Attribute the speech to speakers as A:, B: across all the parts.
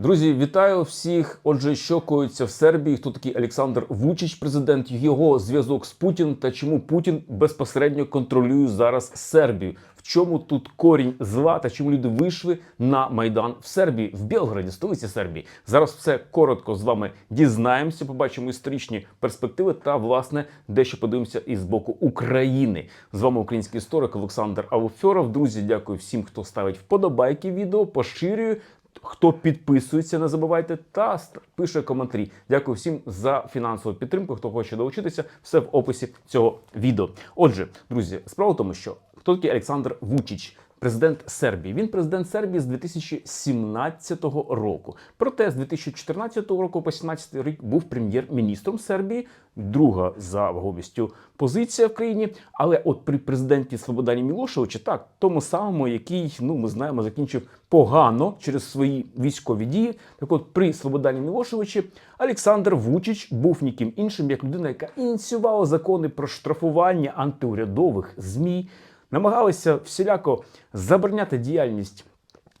A: Друзі, вітаю всіх. Отже, що коїться в Сербії? Хто такий Олександр Вучич, президент, його зв'язок з Путіним та чому Путін безпосередньо контролює зараз Сербію? В чому тут корінь зла та чому люди вийшли на майдан в Сербії, в Білграді, столиці Сербії? Зараз все коротко з вами дізнаємося, побачимо історичні перспективи та власне дещо подивимося із боку України. З вами український історик Олександр Алфьоров. Друзі, дякую всім, хто ставить вподобайки відео, поширює. Хто підписується, не забувайте та пише коментарі. Дякую всім за фінансову підтримку. Хто хоче долучитися, все в описі цього відео. Отже, друзі, справа в тому, що хто такий Олександр Вучич, президент Сербії. Він президент Сербії з 2017 року. Проте з 2014 року по 2017 рік був прем'єр-міністром Сербії. Друга за вагомістю позиція в країні. Але от при президенті Слободані Мілошевича, так тому самому, який ну ми знаємо, закінчив погано через свої військові дії. Так от при Слободані Мілошевичі Олександр Вучич був ніким іншим, як людина, яка ініціювала закони про штрафування антиурядових змі, намагалися всіляко забороняти діяльність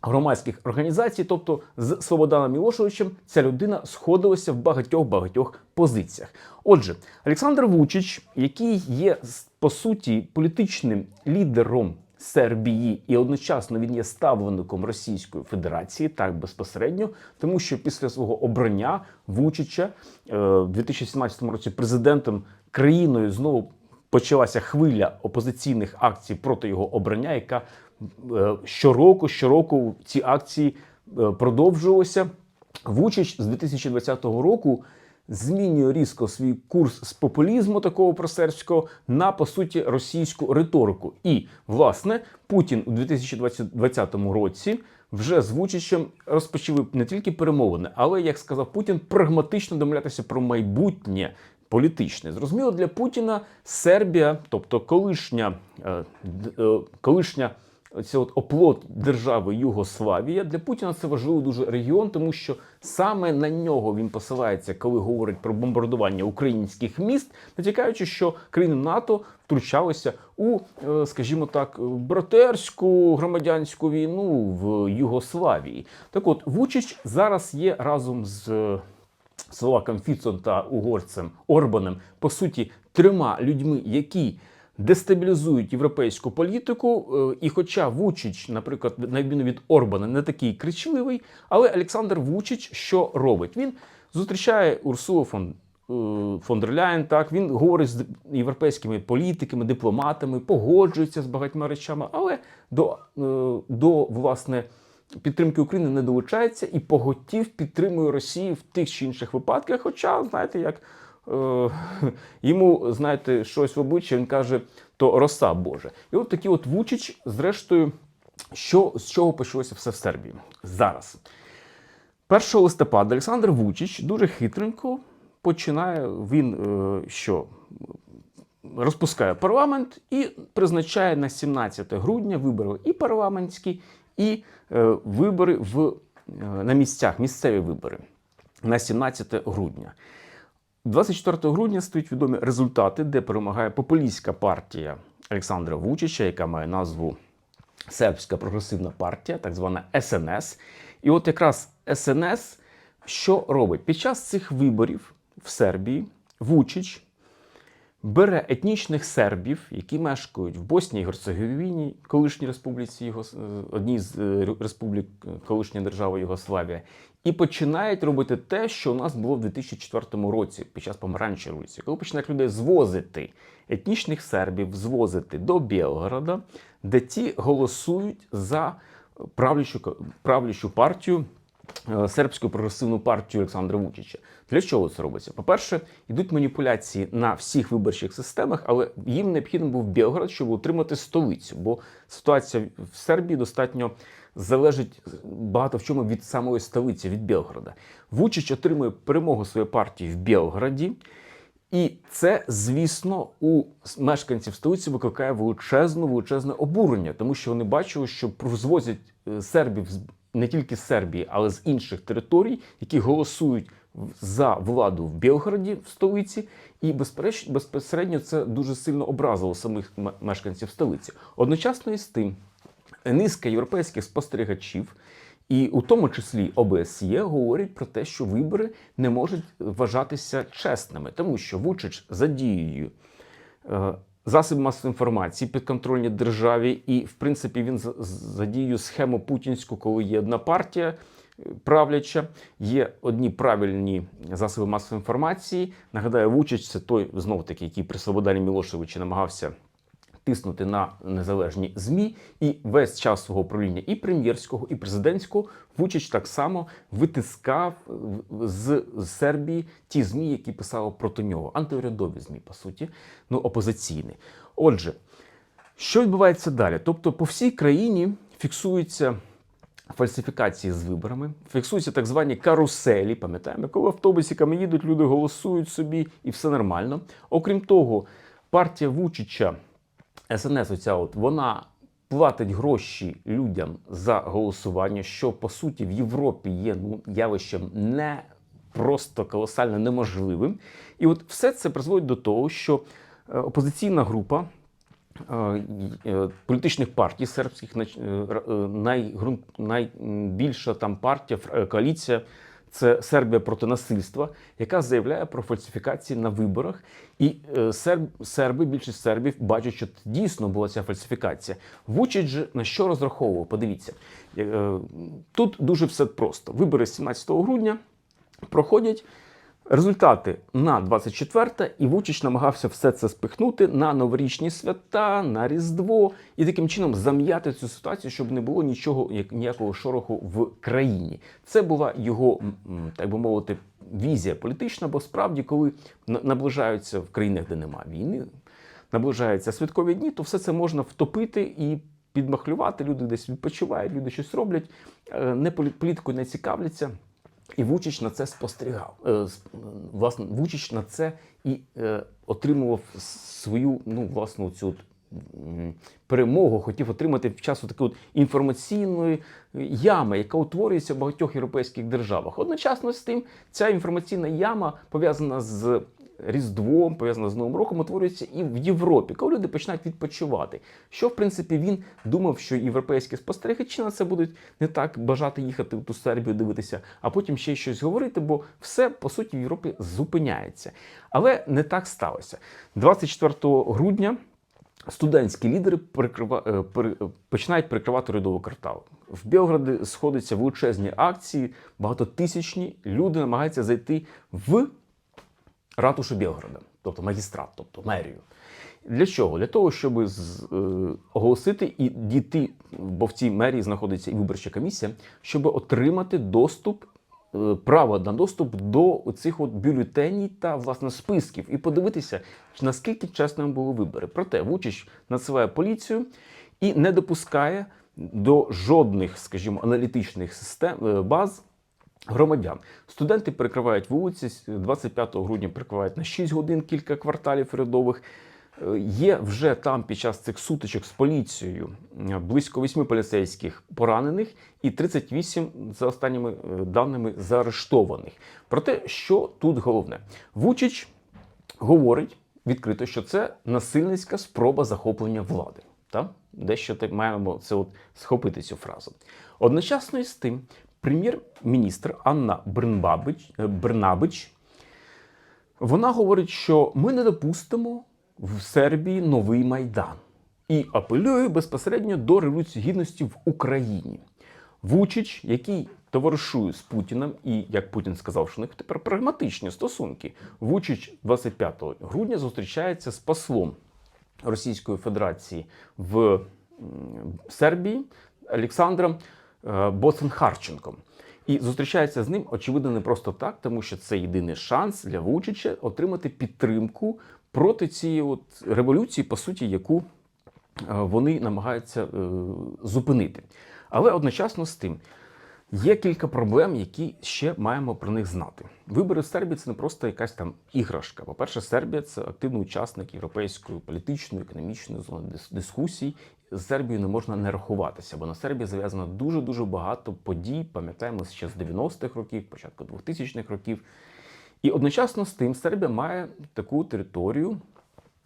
A: громадських організацій, тобто з Слободаном Мілошевичем, ця людина сходилася в багатьох багатьох позиціях. Отже, Олександр Вучич, який є по суті політичним лідером Сербії, і одночасно він є ставленником Російської Федерації, так безпосередньо, тому що після свого обрання Вучича е, в 2017 році президентом країною знову почалася хвиля опозиційних акцій проти його обрання, яка е, щороку, щороку ці акції е, продовжувалися. Вучич з 2020 року змінює різко свій курс з популізму такого просербського на по суті російську риторику. І власне Путін у 2020 році вже з Вучичем розпочали не тільки перемовини, але як сказав Путін, прагматично домовлятися про майбутнє політичне. Зрозуміло, для Путіна Сербія, тобто колишня, е, е, колишня от оплот держави Югославія для Путіна це важливий дуже регіон, тому що саме на нього він посилається, коли говорить про бомбардування українських міст, натякаючи, що країни НАТО втручалися у, е, скажімо так, братерську громадянську війну в Югославії. Так от Вучич зараз є разом з Словаком Фіцом та угорцем Орбаном, по суті, трьома людьми, які дестабілізують європейську політику. Е, І хоча Вучич, наприклад, на відміну від Орбана, не такий кричливий, але Олександр Вучич що робить? Він зустрічає Урсулу фон. е, Фон так він говорить з європейськими політиками, дипломатами, погоджується з багатьма речами, але до, е, до власне підтримки України не долучається і поготів підтримує Росію в тих чи інших випадках. Хоча, знаєте, як е, йому знаєте, щось в обличчя, він каже, то роса Боже. І от такий от Вучич, зрештою, що, з чого почалося все в Сербії зараз. 1 листопада Олександр Вучич дуже хитренько починає він е, що? Розпускає парламент і призначає на 17 грудня вибори і парламентські, і е, вибори в, е, на місцях, місцеві вибори на 17 грудня. 24 грудня стають відомі результати, де перемагає популістська партія Олександра Вучича, яка має назву Сербська прогресивна партія, так звана СНС. І от якраз СНС що робить? Під час цих виборів в Сербії Вучич бере етнічних сербів, які мешкають в Боснії і Герцеговіні, колишній республіці Його одній з е, республік е, колишньої держави Югославія, і починають робити те, що у нас було в 2004 році під час помаранчої революції, коли починають людей звозити етнічних сербів, звозити до Білгорода, де ті голосують за правлячу, правлячу партію е, сербську прогресивну партію Олександра Вучича. Для чого це робиться? По-перше, йдуть маніпуляції на всіх виборчих системах, але їм необхідно був Білгород, щоб утримати столицю, бо ситуація в Сербії достатньо залежить багато в чому від самої столиці, від Білгорода. Вучич отримує перемогу своєї партії в Білгороді. І це, звісно, у мешканців столиці викликає величезну величезне обурення, тому що вони бачили, що розвозять е, сербів з- не тільки з Сербії, але з інших територій, які голосують за владу в Білгороді, в столиці, і безпосередньо це дуже сильно образило самих мешканців столиці. Одночасно із тим, низка європейських спостерігачів І у тому числі ОБСЄ говорять про те, що вибори не можуть вважатися чесними, тому що Вучич задіює е, засоби масової інформації підконтрольні державі, і в принципі він за- задіює схему путінську, коли є одна партія е, правляча, є одні правильні засоби масової інформації. Нагадаю, Вучич це той знов таки, який при Слободані Мілошевичі намагався тиснути на незалежні ЗМІ, і весь час свого правління і прем'єрського, і президентського Вучич так само витискав з з Сербії ті ЗМІ, які писали проти нього, антиурядові ЗМІ, по суті, ну опозиційні. Отже, що відбувається далі? Тобто, по всій країні фіксуються фальсифікації з виборами, фіксуються так звані каруселі. Пам'ятаємо, коли автобусиками їдуть, люди голосують собі, і все нормально. Окрім того, партія Вучича, СНС, оця от вона платить гроші людям за голосування, що по суті в Європі є ну, явищем не просто колосально неможливим. І от все це призводить до того, що е, опозиційна група е, е, політичних партій сербських нач- е, р- е, найгрун- найбільша там партія, коаліція. Це Сербія проти насильства, яка заявляє про фальсифікації на виборах. І е, серб, серби, більшість сербів бачать, що дійсно була ця фальсифікація. Вучич на що розраховував? Подивіться, Е, тут дуже все просто. Вибори 17 грудня проходять. Результати на 24 і Вучич намагався все це спихнути на новорічні свята, на Різдво і таким чином зам'яти цю ситуацію, щоб не було нічого, як ніякого шороху в країні. Це була його, так би мовити, візія політична, бо справді, коли на- наближаються в країнах, де немає війни, наближаються святкові дні, то все це можна втопити і підмахлювати. Люди десь відпочивають, люди щось роблять, е, не полі- політикою не цікавляться. І Вучич на це спостерігав. Е, Власне, Вучич на це і е, отримував свою ну, власну цю перемогу, хотів отримати в часу от інформаційної ями, яка утворюється в багатьох європейських державах. Одночасно з тим, ця інформаційна яма пов'язана з Різдвом, пов'язана з Новим роком, утворюється і в Європі, коли люди починають відпочивати. Що, в принципі, він думав, що європейські спостерігачі на це будуть не так бажати їхати в ту Сербію дивитися, а потім ще щось говорити, бо все по суті в Європі зупиняється. Але не так сталося. 24 грудня студентські лідери прикрива... е, е, починають перекривати рядовий квартал. В Білграді сходяться величезні акції, багатотисячні. Люди намагаються зайти в ратушу Білграда, тобто магістрат, тобто мерію. Для чого? Для того, щоб е, оголосити і дійти, бо в цій мерії знаходиться і виборча комісія, щоб отримати доступ, е, право на доступ до цих от бюлетенів та власне списків і подивитися, наскільки чесними були вибори. Проте Вучич надсилає поліцію і не допускає до жодних, скажімо, аналітичних систем е, баз громадян. Студенти перекривають вулиці. 25 грудня перекривають на 6 годин кілька кварталів рядових. Е, Є вже там під час цих сутичок з поліцією е, близько 8 поліцейських поранених і 38, за останніми е, даними, заарештованих. Проте, що тут головне? Вучич говорить відкрито, що це насильницька спроба захоплення влади. Та? Дещо маємо це от схопити цю фразу. Одночасно із тим, прем'єр-міністр Анна Брнбабич, е, Брнабич вона говорить, що ми не допустимо в Сербії новий майдан і апелює безпосередньо до революції гідності в Україні. Вучич, який товаришує з Путіним, і як Путін сказав, що у них тепер прагматичні стосунки. Вучич 25 грудня зустрічається з послом Російської Федерації в Сербії Олександром е, Боцен-Харченком. І зустрічається з ним, очевидно, не просто так, тому що це єдиний шанс для Вучича отримати підтримку проти цієї от революції, по суті, яку е, вони намагаються е, зупинити. Але одночасно з тим є кілька проблем, які ще маємо про них знати. Вибори в Сербії це не просто якась там іграшка. По-перше, Сербія це активний учасник європейської політичної, економічної зони дискусій. З Сербією не можна не рахуватися, бо на Сербії зав'язано дуже дуже багато подій. Пам'ятаємо ще з 90-х років, початку 2000-х років. І одночасно з тим Сербія має таку територію,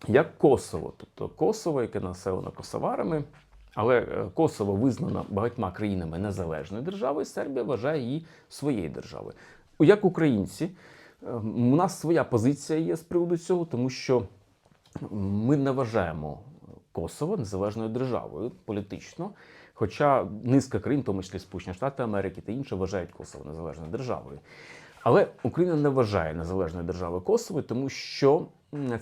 A: як Косово. Тобто Косово, яке населено косоварами, Але е, Косово визнано багатьма країнами незалежною державою, Сербія вважає її своєю державою. Як українці, е, у нас своя позиція є з приводу цього, тому що ми не вважаємо Косово незалежною державою політично. Хоча низка країн, тому числі Сполучені Штати Америки та інші, вважають Косово незалежною державою. Але Україна не вважає незалежною державою Косово, тому що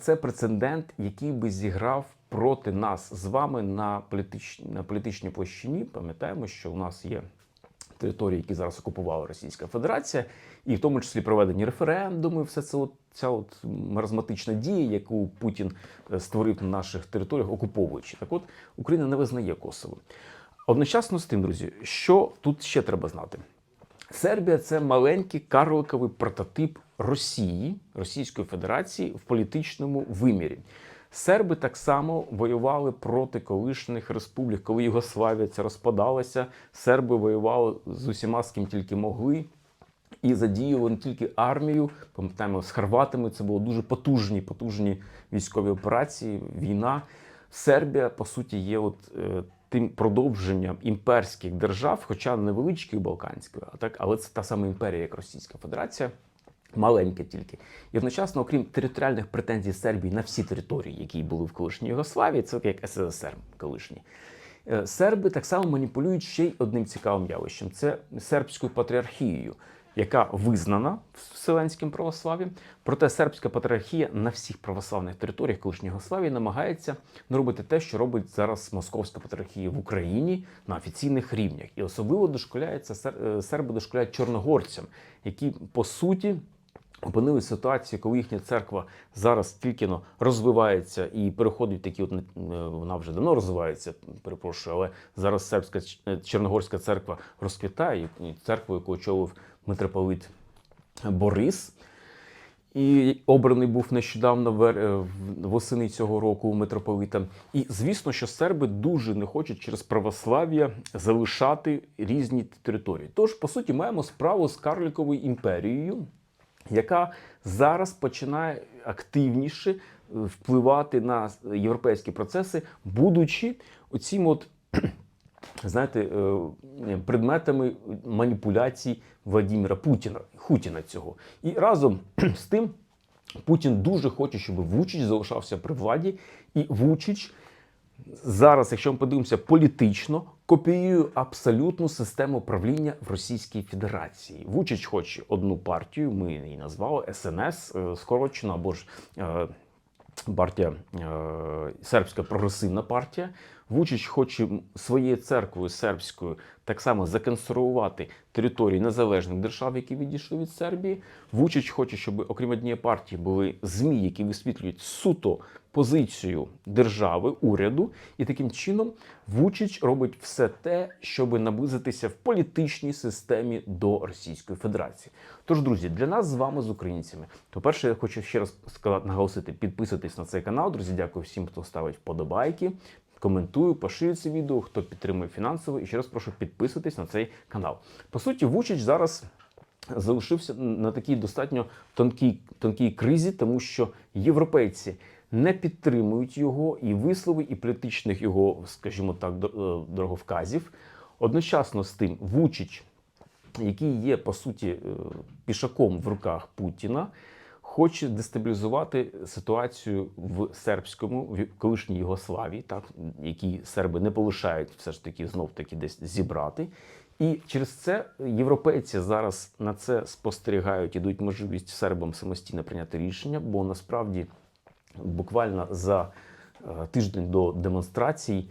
A: це прецедент, який би зіграв проти нас з вами на політичній на політичній площині. Пам'ятаємо, що у нас є території, які зараз окупувала Російська Федерація, і в тому числі проведені референдуми, все це от, ця от маразматична дія, яку Путін е, створив на наших територіях, окуповуючи. Так от Україна не визнає Косово. Одночасно з тим, друзі, що тут ще треба знати? Сербія це маленький карликовий прототип Росії, Російської Федерації в політичному вимірі. Серби так само воювали проти колишніх республік, коли Югославія ця розпадалася. Серби воювали з усіма, з ким тільки могли. І задіювали не тільки армію, пам'ятаємо, з хорватами це були дуже потужні, потужні військові операції, війна. Сербія, по суті, є от е, тим продовженням імперських держав, хоча невеличкої Балканської, а так, але це та сама імперія, як Російська Федерація. Маленьке тільки. І одночасно, окрім територіальних претензій Сербії на всі території, які були в колишній Югославії, це як СССР колишній. Е, Серби так само маніпулюють ще й одним цікавим явищем: це сербською патріархією, яка визнана Вселенським православ'ям. Проте сербська патріархія на всіх православних територіях колишньої Югославії намагається не робити те, що робить зараз московська патріархія в Україні на офіційних рівнях. І особливо дошколяється е, серби дошколяють чорногорцям, які по суті. Опинилися в ситуації, коли їхня церква зараз тільки но розвивається і переходить такі, от е, вона вже давно розвивається, перепрошую, але зараз сербська е, Чорногорська церква розквітає, і церкву, яку очолив митрополит Борис. І обраний був нещодавно е, восени цього року митрополитом. І звісно, що серби дуже не хочуть через православ'я залишати різні території. Тож, по суті, маємо справу з карликовою імперією, яка зараз починає активніше е, впливати на європейські процеси, будучи оцім от знаєте, е, предметами маніпуляцій Владимира Путіна, Хутіна цього. І разом з тим Путін дуже хоче, щоб Вучич залишався при владі, і Вучич зараз, якщо ми подивимося політично, копіює абсолютну систему правління в Російській Федерації. Вучич хоче одну партію, ми її назвали СНС, е, скорочено або ж. е, партія е, сербська прогресивна партія. Вучич хоче своєю церквою сербською так само законсервувати території незалежних держав, які відійшли від Сербії. Вучич хоче, щоб окрім однієї партії були змі, які висвітлюють суто позицію держави, уряду, і таким чином Вучич робить все те, щоб наблизитися в політичній системі до Російської Федерації. Тож, друзі, для нас з вами, з українцями, то перше, я хочу ще раз сказати, наголосити, підписуйтесь на цей канал. Друзі, дякую всім, хто ставить вподобайки. Коментую, поширюю це відео, хто підтримує фінансово. І ще раз прошу підписуйтесь на цей канал. По суті, Вучич зараз залишився на такій достатньо тонкій, тонкій кризі, тому що європейці не підтримують його і вислови, і політичних його, скажімо так, е, дороговказів. Одночасно з тим, Вучич, який є по суті е, пішаком в руках Путіна, хоче дестабілізувати ситуацію в сербському в колишній Югославії, так які серби не полишають все ж таки знов таки десь зібрати. І через це європейці зараз на це спостерігають і дають можливість сербам самостійно прийняти рішення, бо насправді буквально за е, тиждень до демонстрацій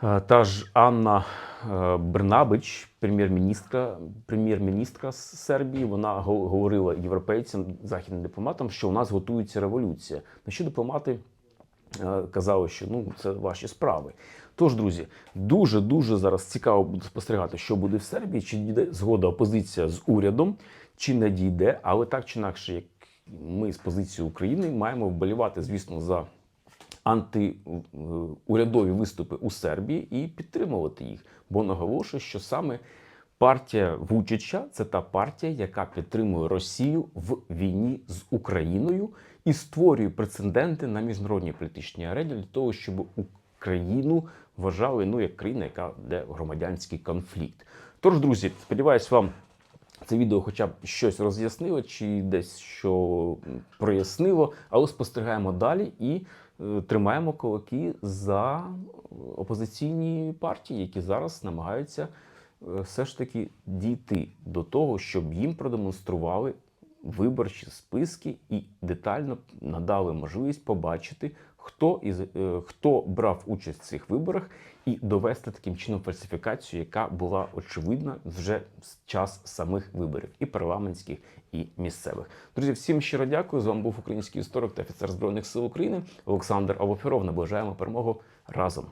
A: та ж Анна е, Бернабич, прем'єр-міністра, прем'єр-міністра Сербії, вона говорила європейцям, західним дипломатам, що у нас готується революція. На що дипломати е, казали, що ну це ваші справи. Тож, друзі, дуже дуже зараз цікаво буде спостерігати, що буде в Сербії, чи дійде згода опозиція з урядом, чи не дійде, але так чи інакше, як ми з позиції України маємо вболівати, звісно, за антиурядові виступи у Сербії і підтримувати їх. Бо наголошую, що саме партія Вучича це та партія, яка підтримує Росію в війні з Україною і створює прецеденти на міжнародній політичній арені для того, щоб Україну вважали ну як країна, яка де громадянський конфлікт. Тож, друзі, сподіваюсь, вам це відео хоча б щось роз'яснило чи десь що прояснило, але спостерігаємо далі і е, тримаємо кулаки за опозиційні партії, які зараз намагаються е, все ж таки дійти до того, щоб їм продемонстрували виборчі списки і детально надали можливість побачити, хто із е, хто брав участь в цих виборах, і довести таким чином фальсифікацію, яка була очевидна вже з час самих виборів, і парламентських, і місцевих. Друзі, всім щиро дякую. З вами був український історик та офіцер збройних сил України Олександр Авофіров. Наближаємо перемогу разом.